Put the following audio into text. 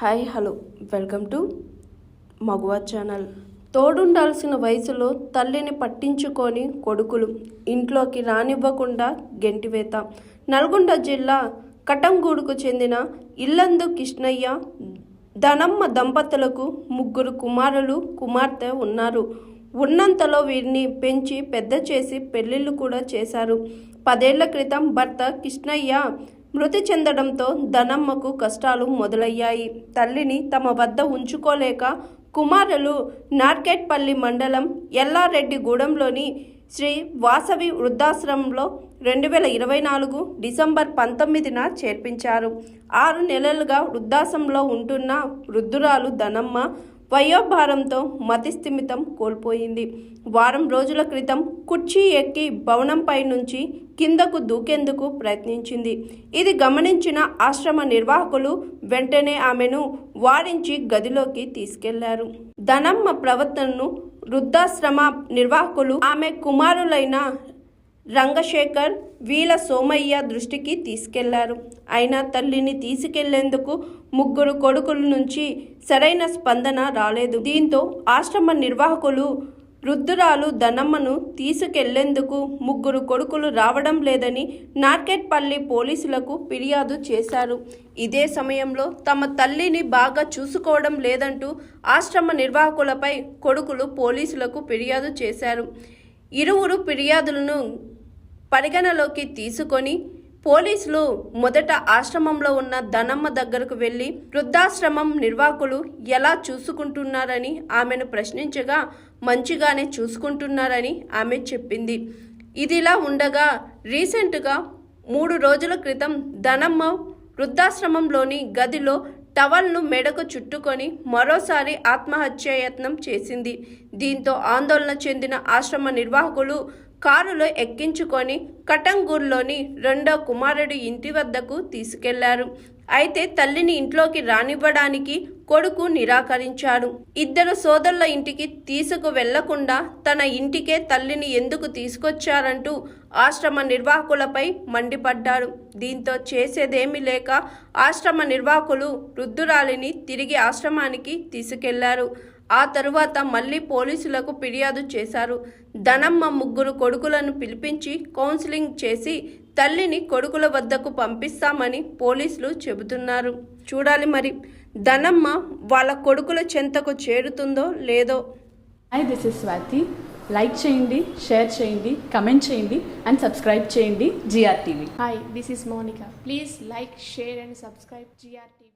Hi hello welcome to Maguva channel తోడుండాల్సిన వయసులో తల్లిని పట్టించుకొని కొడుకులు ఇంట్లోకి రానివ్వకుండా గెంటివేత. నల్గొండ జిల్లా కటంగూడుకు చెందిన ఇల్లందు కృష్ణయ్య ధనమ్మ దంపతులకు ముగ్గురు కుమారులు కుమార్తె ఉన్నారు. ఉన్నంతలో వీరిని పెంచి పెద్ద చేసి పెళ్ళిళ్ళు కూడా చేశారు. పదేళ్ళ క్రితం భర్త కృష్ణయ్య మృతి చెందడంతో ధనమ్మకు కష్టాలు మొదలయ్యాయి. తల్లిని తమ వద్ద ఉంచుకోలేక కుమారులు నార్కెట్పల్లి మండలం ఎల్లారెడ్డిగూడెంలోని శ్రీ వాసవి వృద్ధాశ్రమంలో రెండు వేల ఇరవై నాలుగు డిసెంబర్ పంతొమ్మిదిన చేర్పించారు. ఆరు నెలలుగా వృద్ధాశ్రమంలో ఉంటున్న వృద్ధురాలు ధనమ్మ వయోభారంతో మతిస్థిమితం కోల్పోయింది. వారం రోజుల క్రితం కుర్చీ ఎక్కి భవనంపై నుంచి కిందకు దూకేందుకు ప్రయత్నించింది. ఇది గమనించిన ఆశ్రమ నిర్వాహకులు వెంటనే ఆమెను వారించి గదిలోకి తీసుకెళ్ళారు. ధనమ్మ ప్రవర్తనను వృద్ధాశ్రమ నిర్వాహకులు ఆమె కుమారులైన రంగశేఖర్ వీల సోమయ్య దృష్టికి తీసుకెళ్ళారు. అయినా తల్లిని తీసుకెళ్ళేందుకు ముగ్గురు కొడుకుల నుంచి సరైన స్పందన రాలేదు. దీంతో ఆశ్రమ నిర్వాహకులు వృద్ధురాలు ధనమ్మను తీసుకెళ్ళేందుకు ముగ్గురు కొడుకులు రావడం లేదని నార్కెట్పల్లి పోలీసులకు ఫిర్యాదు చేశారు. ఇదే సమయంలో తమ తల్లిని బాగా చూసుకోవడం లేదంటూ ఆశ్రమ నిర్వాహకులపై కొడుకులు పోలీసులకు ఫిర్యాదు చేశారు. ఇరువురు ఫిర్యాదులను పరిగణలోకి తీసుకొని పోలీసులు మొదట ఆశ్రమంలో ఉన్న ధనమ్మ దగ్గరకు వెళ్ళి వృద్ధాశ్రమం నిర్వాహకులు ఎలా చూసుకుంటున్నారని ఆమెను ప్రశ్నించగా మంచిగానే చూసుకుంటున్నారని ఆమె చెప్పింది. ఇదిలా ఉండగా రీసెంట్గా మూడు రోజుల క్రితం ధనమ్మ వృద్ధాశ్రమంలోని గదిలో టవల్ను మెడకు చుట్టుకొని మరోసారి ఆత్మహత్యాయత్నం చేసింది. దీంతో ఆందోళన చెందిన ఆశ్రమ నిర్వాహకులు కారులో ఎక్కించుకొని కటంగూర్లోని రెండో కుమారుడి ఇంటి వద్దకు తీసుకెళ్ళారు. అయితే తల్లిని ఇంట్లోకి రానివ్వడానికి కొడుకు నిరాకరించాడు. ఇద్దరు సోదరుల ఇంటికి తీసుకు వెళ్ళకుండా తన ఇంటికే తల్లిని ఎందుకు తీసుకొచ్చారంటూ ఆశ్రమ నిర్వాహకులపై మండిపడ్డాడు. దీంతో చేసేదేమీ లేక ఆశ్రమ నిర్వాహకులు వృద్ధురాలిని తిరిగి ఆశ్రమానికి తీసుకెళ్ళారు. ఆ తరువాత మళ్ళీ పోలీసులకు ఫిర్యాదు చేశారు. ధనమ్మ ముగ్గురు కొడుకులను పిలిపించి కౌన్సిలింగ్ చేసి తల్లిని కొడుకుల వద్దకు పంపిస్తామని పోలీసులు చెబుతున్నారు. చూడాలి మరి ధనమ్మ వాళ్ళ కొడుకుల చెంతకు చేరుతుందో లేదో? Hi this is Swathi like చేయండి షేర్ చేయండి కమెంట్ చేయండి అండ్ సబ్స్క్రైబ్ చేయండి GR TV Hi, this is Monica. Please like, share, and subscribe GRTV.